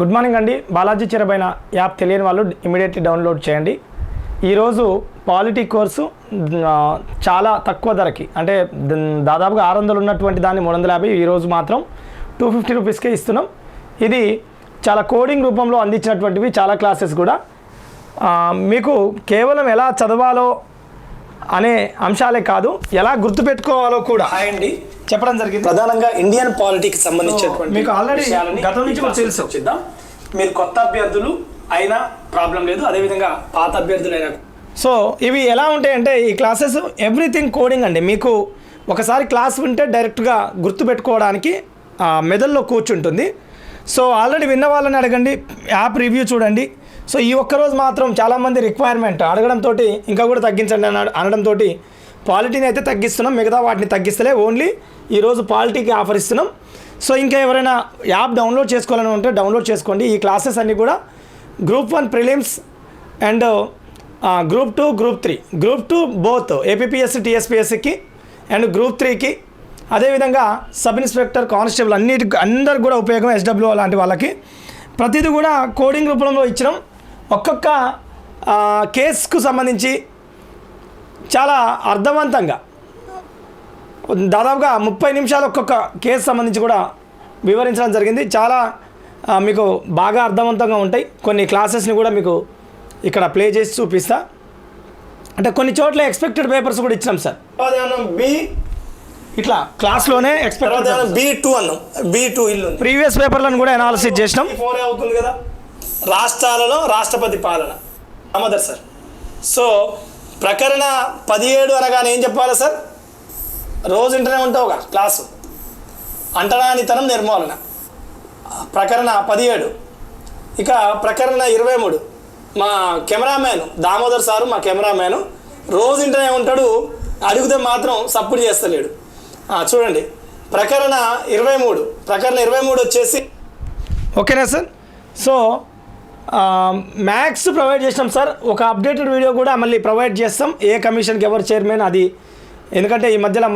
Good morning అండి. Balaji చిరబైన app తెలియని వాళ్ళు ఇమీడియట్లీ డౌన్లోడ్ చేయండి. ఈరోజు పాలిటీ కోర్సు చాలా తక్కువ ధరకి అంటే దాదాపుగా ఆరు వందలు ఉన్నటువంటి దాన్ని మూడు వందల యాభై ఈరోజు మాత్రం టూ ఫిఫ్టీ రూపీస్కే ఇస్తున్నాం. ఇది చాలా కోడింగ్ రూపంలో అందించినటువంటివి చాలా క్లాసెస్ కూడా. మీకు కేవలం ఎలా చదవాలో అనే అంశాలే కాదు ఎలా గుర్తుపెట్టుకోవాలో కూడా. హాయ్ అండి చెప్పడం జరిగింది. ప్రధానంగా ఇండియన్ పాలిటిక్స్ సంబంధించినటువంటి మీకు విషయాలని గతం నుంచి కూడా తెలుసు. చూద్దాం మీరు కొత్త అభ్యర్థులు అయినా ప్రాబ్లం లేదు అదేవిధంగా పాత అభ్యర్థులు అయినా సో ఇవి ఎలా ఉంటాయంటే ఈ క్లాసెస్ ఎవ్రీథింగ్ కోడింగ్ అండి. మీకు ఒకసారి క్లాస్ వింటే డైరెక్ట్గా గుర్తుపెట్టుకోవడానికి ఆ, మెదడులో కూర్చుంటుంది. సో ఆల్రెడీ విన్న వాళ్ళని అడగండి యాప్ రివ్యూ చూడండి సో ఈ ఒక్కరోజు మాత్రం చాలామంది రిక్వైర్మెంట్ అడగడంతో ఇంకా కూడా తగ్గించండి అన అనడంతో పాలిటీని అయితే తగ్గిస్తున్నాం మిగతా వాటిని తగ్గిస్తలే ఓన్లీ ఈరోజు పాలిటీకి ఆఫర్ ఇస్తున్నాం. సో ఇంకా ఎవరైనా యాప్ డౌన్లోడ్ చేసుకోవాలని ఉంటే డౌన్లోడ్ చేసుకోండి. ఈ క్లాసెస్ అన్నీ కూడా group one prelims and group two group three group two both APSC టీఎస్పీఎస్సికి and group త్రీకి అదేవిధంగా సబ్ ఇన్స్పెక్టర్ కానిస్టేబుల్ అన్నిటి అందరికి కూడా ఉపయోగం ఎస్డబ్ల్యూ లాంటి వాళ్ళకి. ప్రతిదీ కూడా కోడింగ్ రూపంలో ఇచ్చినాం. ఒక్కొక్క కేసుకు సంబంధించి చాలా అర్థవంతంగా. దాదాపుగా ముప్పై నిమిషాలు ఒక్కొక్క కేసు సంబంధించి కూడా వివరించడం జరిగింది. చాలా మీకు బాగా అర్థవంతంగా ఉంటాయి. కొన్ని క్లాసెస్ని కూడా మీకు ఇక్కడ ప్లే చేసి చూపిస్తా. అంటే కొన్ని చోట్ల ఎక్స్పెక్టెడ్ పేపర్స్ కూడా ఇచ్చినాం సార్. బి. ఇట్లా క్లాస్లోనే తర్వాత ఎక్స్పెక్టెడ్ బి టూ అన్నాం. బి టూ ఇల్లు ప్రీవియస్ పేపర్లను కూడా అనాలిసిస్ చేసినాం. ఫోర్ అవుతుంది కదా? రాష్ట్రాలలో రాష్ట్రపతి పాలన. అమదర్ సార్. సో ప్రకరణ పదిహేడు అనగానే ఏం చెప్పాలి సార్? రోజు ఇంటనే ఉంటావుగా క్లాసు. అంటరానితనం నిర్మూలన. ప్రకరణ పదిహేడు. ఇక ప్రకరణ ఇరవై మూడు మా కెమెరామ్యాన్ దామోదర్ సారు మా కెమెరామ్యాన్ రోజు ఇంటనే ఉంటాడు అడిగితే మాత్రం సపోర్ట్ చేస్తలేడు. చూడండి. ప్రకరణ ఇరవై మూడు ప్రకరణ ఇరవై మూడు వచ్చేసి ఓకేనా సార్? సో మ్యాథ్స్ ప్రొవైడ్ చేస్తాం సార్ ఒక అప్డేటెడ్ వీడియో కూడా మళ్ళీ ప్రొవైడ్ చేస్తాం. ఏ కమిషన్కి ఎవరు చైర్మన్ అది ఎందుకంటే ఈ మధ్యలో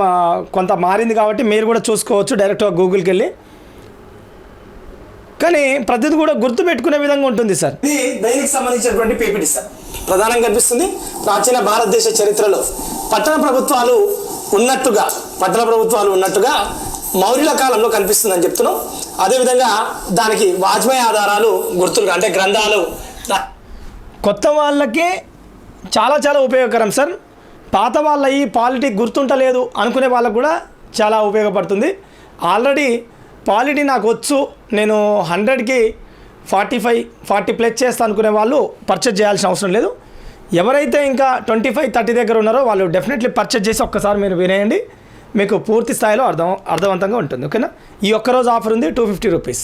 కొంత మారింది కాబట్టి మీరు కూడా చూసుకోవచ్చు డైరెక్ట్గా గూగుల్కి వెళ్ళి. కానీ ప్రతిదీ కూడా గుర్తు పెట్టుకునే విధంగా ఉంటుంది సార్ ఇది సంబంధించినటువంటి పీపీటీ సార్ ప్రధానంగా కనిపిస్తుంది ప్రాచీన భారతదేశ చరిత్రలో పట్టణ ప్రభుత్వాలు ఉన్నట్టుగా పట్టణ ప్రభుత్వాలు ఉన్నట్టుగా మౌర్యుల కాలంలో కనిపిస్తుందని చెప్తున్నాం. అదేవిధంగా దానికి వాజ్మయ ఆధారాలు గుర్తులు అంటే గ్రంథాలు కొత్త వాళ్ళకి చాలా చాలా ఉపయోగకరం సార్. పాత వాళ్ళ ఈ పాలిటీ గుర్తుంటలేదు అనుకునే వాళ్ళకు కూడా చాలా ఉపయోగపడుతుంది. ఆల్రెడీ పాలిటీ నాకు వచ్చు నేను హండ్రెడ్కి ఫార్టీ ఫైవ్ ఫార్టీ ప్లస్ చేస్తా అనుకునే వాళ్ళు పర్చేజ్ చేయాల్సిన అవసరం లేదు. ఎవరైతే ఇంకా ట్వంటీ ఫైవ్ థర్టీ దగ్గర ఉన్నారో వాళ్ళు డెఫినెట్లీ పర్చేజ్ చేసి ఒక్కసారి మీరు వినేయండి. మీకు పూర్తి స్థాయిలో అర్థం అర్థవంతంగా ఉంటుంది ఓకేనా? ఈ ఒక్కరోజు ఆఫర్ ఉంది టూ ఫిఫ్టీ రూపీస్